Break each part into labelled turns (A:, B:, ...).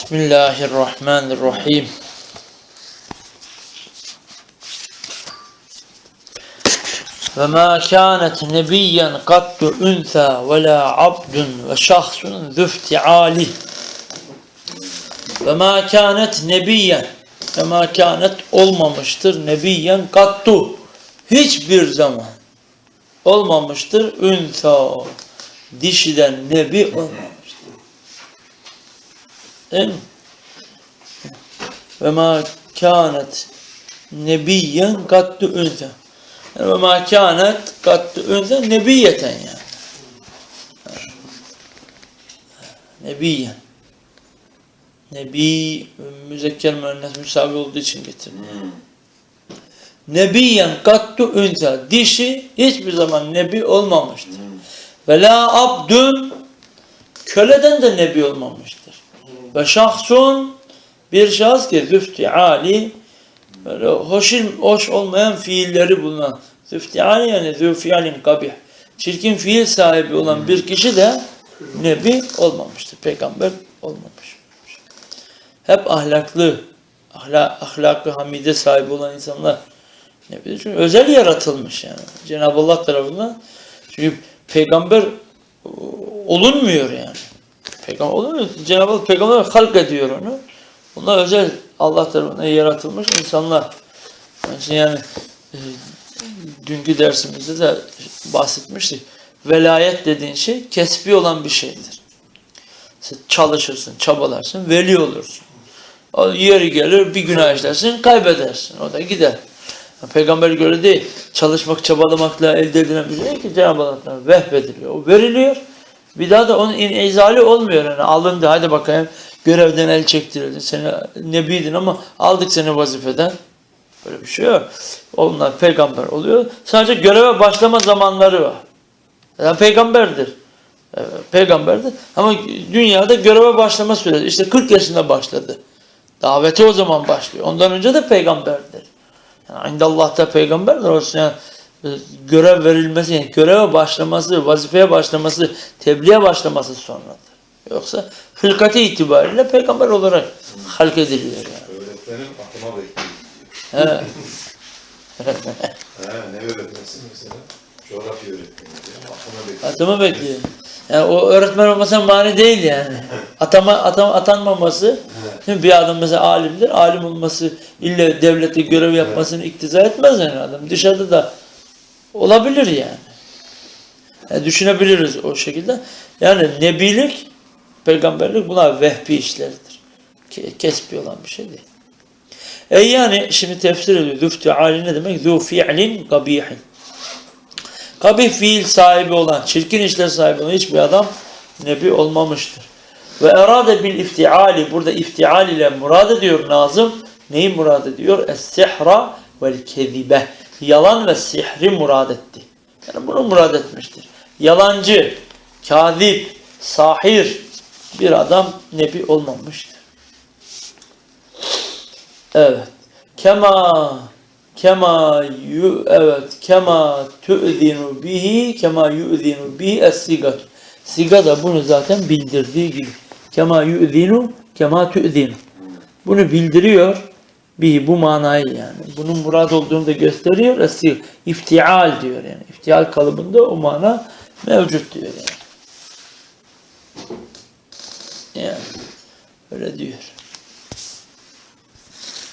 A: Bismillahirrahmanirrahim. Ve ma kânet nebiyyen kattu ünsâ ve la abdun ve şahsun züfti'ali. Ve ma kânet nebiyyen ve ma kânet olmamıştır nebiyyen kattu. Hiçbir zaman olmamıştır ünsâ. Dişiden nebi olmamıştır. Değil mi? Ve ma kânet nebiyyen ünsâ. Yani ve ma kânet kattu ünsâ nebiyeten yani. Nebiyen. Nebi müzekker müennes müsavi olduğu için getirdim. Nebiyen kattu ünsa. Dişi hiçbir zaman nebi olmamıştır. Ve la abdün köleden de nebi olmamıştır. Ve şahsun bir şahs ki züftiali böyle hoşin, hoş olmayan fiilleri bulunan züftiali yani züftialin kabih çirkin fiil sahibi olan bir kişi de nebi olmamıştır. Peygamber olmamış. Hep ahlaklı, ahla, ahlakı hamide sahibi olan insanlar nebidir. Çünkü özel yaratılmış yani. Cenab-ı Allah tarafından. Çünkü peygamber olunmuyor yani. Peygamber olunmuyor. Cenab-ı Allah peygamber halk ediyor onu. Bunlar özel Allah tarafından yaratılmış insanlar. Yani, yani e, dünkü dersimizde de bahsetmiştik. Velayet dediğin şey kesbi olan bir şeydir. Sen çalışırsın, çabalarsın, veli olursun. O yeri gelir bir günah işlersin, kaybedersin. O da gider. Peygamber göre değil. Çalışmak, çabalamakla elde edilen bir şey ki Cenab-ı Allah'tan vehbediliyor. O veriliyor. Bir daha da onun izali olmuyor. Yani alındı hadi bakayım görevden el çektirildi. Seni nebiydin ama aldık seni vazifeden. Böyle bir şey yok. Onlar peygamber oluyor. Sadece göreve başlama zamanları var. Yani peygamberdir. Evet, peygamberdir. Ama dünyada göreve başlama süresi. İşte 40 yaşında başladı. Davete o zaman başlıyor. Ondan önce de peygamberdir. Yani Allah'ta peygamberdir. Olsun yani görev verilmesi, yani göreve başlaması, vazifeye başlaması, tebliğe başlaması sonradır. Yoksa hılkati itibariyle peygamber olarak halk ediliyor yani.
B: Öğretmenim atıma bekliyor.
A: He.
B: He, ne öğretmesi mesela? Coğrafya öğretmeni. Atıma bekliyor.
A: Atımı bekliyor. Yani o öğretmen olmasa mani değil yani. Atama, atama, atanmaması. Şimdi bir adam mesela alimdir. Alim olması illa devlette görev yapmasını iktiza etmez yani adam. Dışarıda da olabilir yani. yani düşünebiliriz o şekilde. Yani nebilik, peygamberlik bunlar vehbi işlerdir. Ke- Kesbi olan bir şey değil. E yani şimdi tefsir ediyor. Züftü ali ne demek? Zü fi'lin kabihin. Kabih fiil sahibi olan, çirkin işler sahibi olan hiçbir adam nebi olmamıştır. Ve erade bil iftiali, burada iftial ile murad ediyor Nazım. Neyi murad ediyor? Es-sihra vel kezibe. Yalan ve sihri murad etti. Yani bunu murad etmiştir. Yalancı, kazip, sahir bir adam nebi olmamıştır. Evet. Kema kema yu evet kema tu'zinu bihi kema yu'zinu bihi es-sigat. Siga da bunu zaten bildirdiği gibi. Kema yu'zinu kema tu'zinu. Bunu bildiriyor. Bir bu manayı yani. Bunun murad olduğunu da gösteriyor. Es iftial diyor yani. İftial kalıbında o mana mevcut diyor yani. Yani öyle diyor.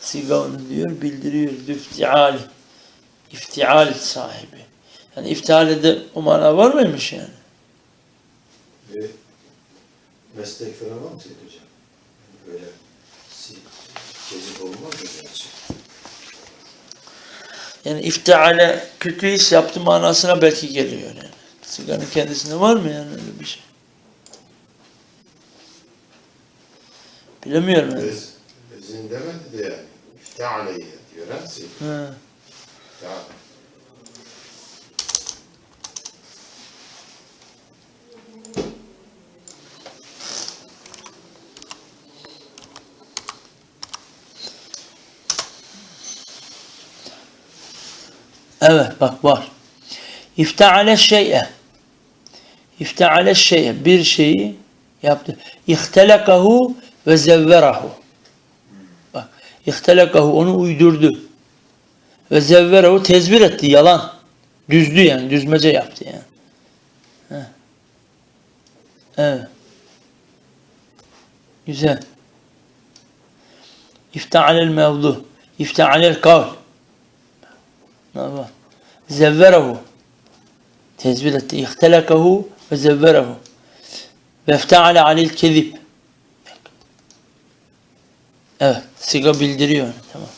A: Siga onu diyor, bildiriyor. İftial. İftial sahibi. Yani iftialde de o mana var mıymış yani?
B: Ve meslek falan var mı hocam? Böyle gezip olmaz mı gerçi?
A: Yani iftiale kötü iş yaptı manasına belki geliyor yani. Siganın kendisinde var mı yani öyle bir şey? Bilemiyorum yani.
B: Bezin demedi de yani. İftialeyle diyor ha. Si-
A: Evet bak var. İfteale şey'e. İfteale şey'e. Bir şeyi yaptı. İhtelekahu ve zevverahu. Bak, ihtelakahu onu uydurdu. Ve zevverahu tezvir etti, yalan. Düzdü yani, düzmece yaptı yani. Evet. Güzel. İfta'alel mevdu. İfta'alel kavl. Ne var? Zevverehu. Tezvir etti. İhtelekahu ve zevverehu. Ve alel kezib. Evet. Siga bildiriyor. Tamam.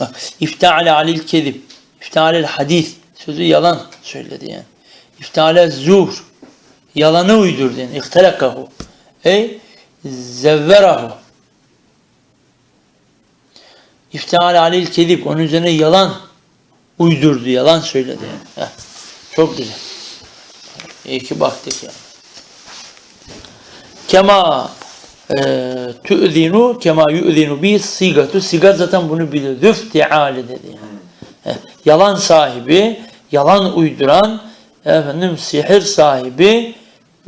A: Bak. İfta'ale alel kezib. İfta'alel hadis. Sözü yalan söyledi yani. İfta'ale zuhr. Yalanı uydurdu yani. İhtelekahu. Ey zevverahu. İftihal aleyhil kedip. Onun üzerine yalan uydurdu, yalan söyledi. Yani. Heh, Çok güzel. İyi ki baktık yani. Kema e, tü'zinu kema yu'zinu bi sigatu. Sigat zaten bunu bilir. Züfti'ali dedi yani. Heh, Yalan sahibi, yalan uyduran, efendim sihir sahibi,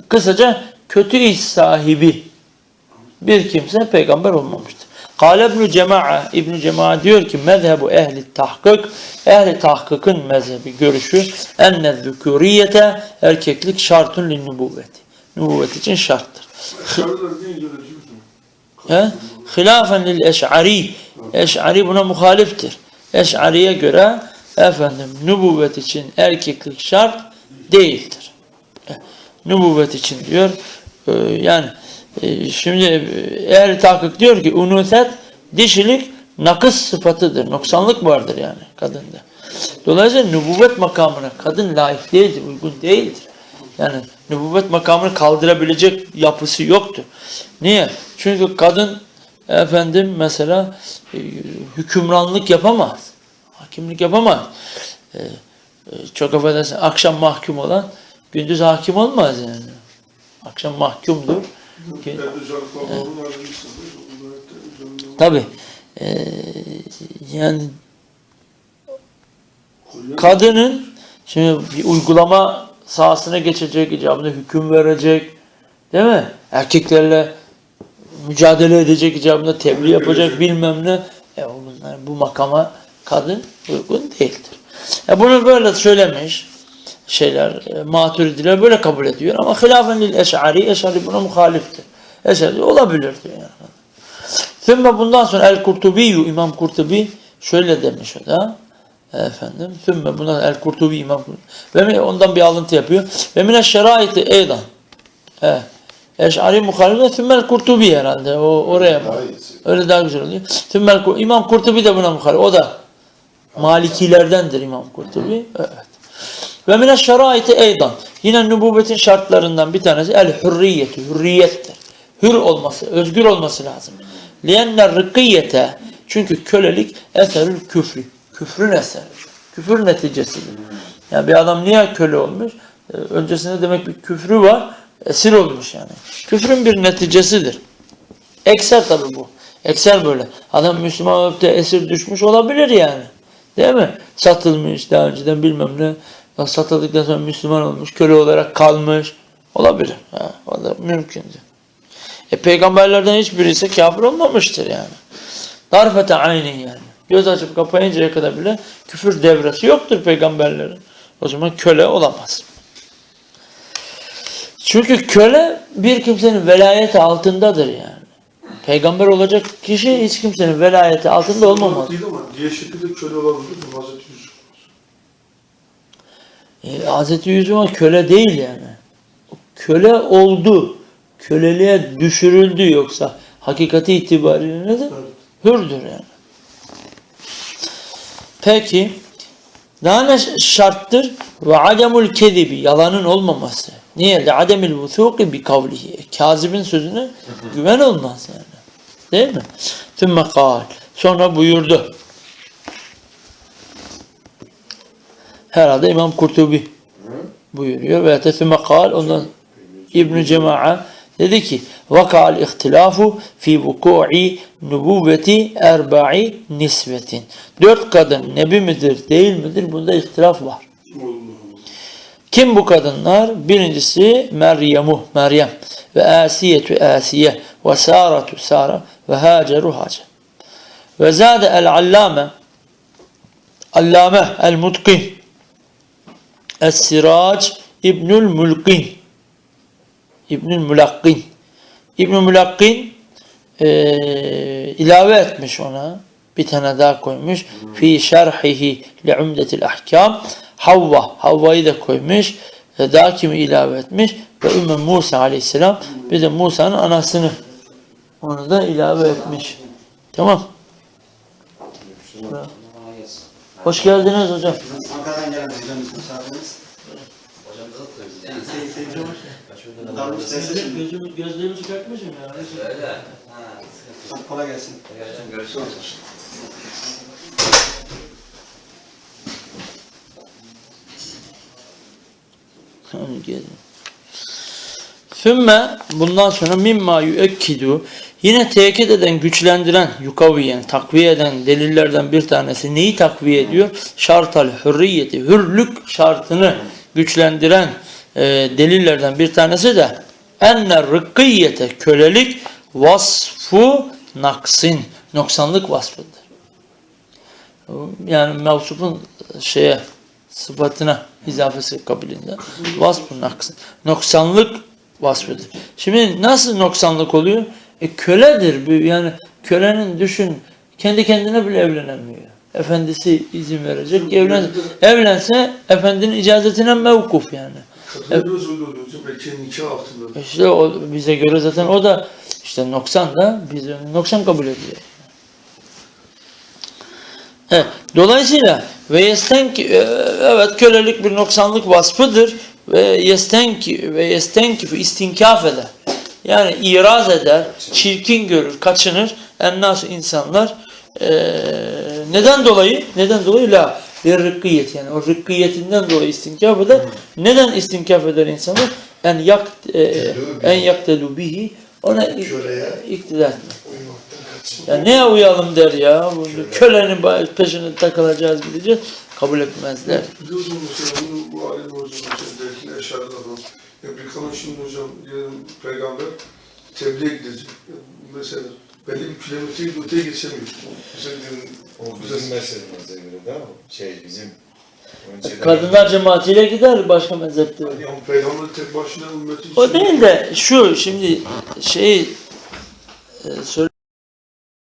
A: kısaca kötü iş sahibi bir kimse peygamber olmamıştır. Kale İbn Cema'a İbn Cema'a diyor ki mezhebu ehli tahkik ehli tahkikın mezhebi görüşü enne zükuriyete erkeklik şartun lin nübüvveti. Nübüvvet için şarttır. He? Hilafen lil eş'ari. Eş'ari buna muhaliftir. Eş'ariye göre efendim nübüvvet için erkeklik şart değildir. Nübüvvet için diyor. e, yani şimdi e, eğer tahkik diyor ki unuset dişilik nakıs sıfatıdır. Noksanlık vardır yani kadında. Dolayısıyla nübüvvet makamına kadın layık değildir, uygun değildir. Yani nübüvvet makamını kaldırabilecek yapısı yoktur. Niye? Çünkü kadın efendim mesela e, hükümranlık yapamaz. Hakimlik yapamaz. E, çok affedersin akşam mahkum olan gündüz hakim olmaz yani. Akşam mahkumdur. Ki-
C: Ben dışarı falan bunlar da gitsin. Bunlar da üzerinde-
A: Tabi. yani kadının şimdi bir uygulama sahasına geçecek, icabında hüküm verecek, değil mi? Erkeklerle mücadele edecek, icabında tebliğ yapacak bilmem ne. E bunlar bu makama kadın uygun değildir. E bunu böyle söylemiş şeyler, e, maturidiler böyle kabul ediyor ama hilafen lil eş'ari, eş'ari buna muhaliftir. Eş'ari olabilir diyor yani. Sümme bundan sonra El Kurtubi İmam Kurtubi şöyle demiş o da efendim. Sümme bundan El Kurtubi İmam Kurtubi. Ve ondan bir alıntı yapıyor. Ve mine şeraiti eydan. He. Eş'ari muhalifle Sümme El Kurtubi herhalde. O oraya
B: iyisi.
A: Öyle daha güzel oluyor. Sümme El Kur- İmam Kurtubi de buna muhalif. O da Malikilerdendir İmam Kurtubi. Evet. Ve mine şeraiti eydan. Yine nübüvvetin şartlarından bir tanesi el hürriyeti. Hürriyettir. Hür olması, özgür olması lazım. Lienne rıkkiyete. Çünkü kölelik eserül küfrü. Küfrün eseri. Küfür neticesidir. Yani bir adam niye köle olmuş? Ee, Öncesinde demek bir küfrü var. Esir olmuş yani. Küfrün bir neticesidir. Ekser tabi bu. Ekser böyle. Adam Müslüman olup da esir düşmüş olabilir yani. Değil mi? Satılmış daha önceden bilmem ne. Satıldıktan sonra Müslüman olmuş, köle olarak kalmış. Olabilir. Ha, o da mümkündür. E peygamberlerden hiçbirisi kafir olmamıştır yani. Darfete aynen yani. Göz açıp kapayıncaya kadar bile küfür devresi yoktur peygamberlerin. O zaman köle olamaz. Çünkü köle bir kimsenin velayeti altındadır yani. Peygamber olacak kişi hiç kimsenin velayeti altında olmamalı.
C: Değil ama diye şekilde köle olabilir mi? Hazreti.
A: E, Hazreti Yusuf'a köle değil yani. Köle oldu. Köleliğe düşürüldü yoksa hakikati itibariyle?
C: Evet.
A: Hürdür yani. Peki daha ne şarttır? Ve ademul kezibi yalanın olmaması. Niye? De ademil vusuki bi kavlihi. Kazibin sözüne güven olmaz yani. Değil mi? Tümme kal. Sonra buyurdu. Herhalde İmam Kurtubi buyuruyor. Ve tümme kal. Ondan İbn Cema'a dedi ki vakal ihtilafu fi vuku'i nubuvveti erba'i nisvetin. Dört kadın nebi midir değil midir? Bunda ihtilaf var. Kim bu kadınlar? Birincisi Meryem'u, Meryem. ve Asiyetu Asiye ve Saratu Sara ve Haceru Hacer. Ve zade el-allame Allame el-Mutkin Es-Sirac İbnül Mulkin İbnül Mulakkin İbnül Mulakkin eee, ilave etmiş ona. Bir tane daha koymuş. Fi şerhihi li umdetil ahkam Havva Havva'yı da koymuş. E, daha kimi ilave etmiş? Ve Ümmü Musa aleyhisselam. Bir de Musa'nın anasını. Onu da ilave etmiş. Tamam hoş geldiniz hocam
D: Ankara'dan gelen hocamız misafirimiz. Darmış dersleri.
A: Gözümü, gözlerimi çıkartmışım ya.
D: Çok kolay gelsin.
A: Onu gelin. Sümme bundan sonra mimma yüekkidu yine tekit eden, güçlendiren, yukaviyen, takviye eden delillerden bir tanesi neyi takviye ediyor? Şartal hürriyeti, hürlük şartını güçlendiren e, delillerden bir tanesi de enne rıkkiyete, kölelik vasfu naksin, noksanlık vasfıdır. Yani mevsufun şeye sıfatına izafesi kabiliğinde vasfı naks. Noksanlık vasfıdır. Şimdi nasıl noksanlık oluyor? E köledir. bu. Yani kölenin düşün kendi kendine bile evlenemiyor. Efendisi izin verecek. Evlen, evlense efendinin icazetine mevkuf yani.
C: Altında.
A: İşte o bize göre zaten o da işte noksan da biz noksan kabul ediyor. Evet, dolayısıyla ve yestenki e, evet kölelik bir noksanlık vasfıdır ve yestenki ve yestenki istinkaf eder. Yani iraz eder, çirkin görür, kaçınır. Ennas insanlar e, neden dolayı? Neden dolayı? La bir rıkkiyet yani o rıkkiyetinden dolayı istinkaf eder. Neden istinkaf eder insanlar? En yak e, en yaktelu bihi ona ik- iktidar etmek. Ya neye uyalım der ya. Kölenin peşine takılacağız gideceğiz. Kabul etmezler.
C: Biliyorsun mesela bunu bu alim hocam derken eşarlı adam. Ya bir kanun şimdi hocam diyelim peygamber tebliğe gidecek. Mesela belli bir kilometreyi öteye geçemiyor. Mesela diyelim
B: O bizim meselemize göre değil mi? Şey bizim önceden...
A: Kadınlar cemaatiyle gider başka mezhepte.
C: yani peygamber tek başına ümmeti için
A: O değil de şu şimdi şey e, söyle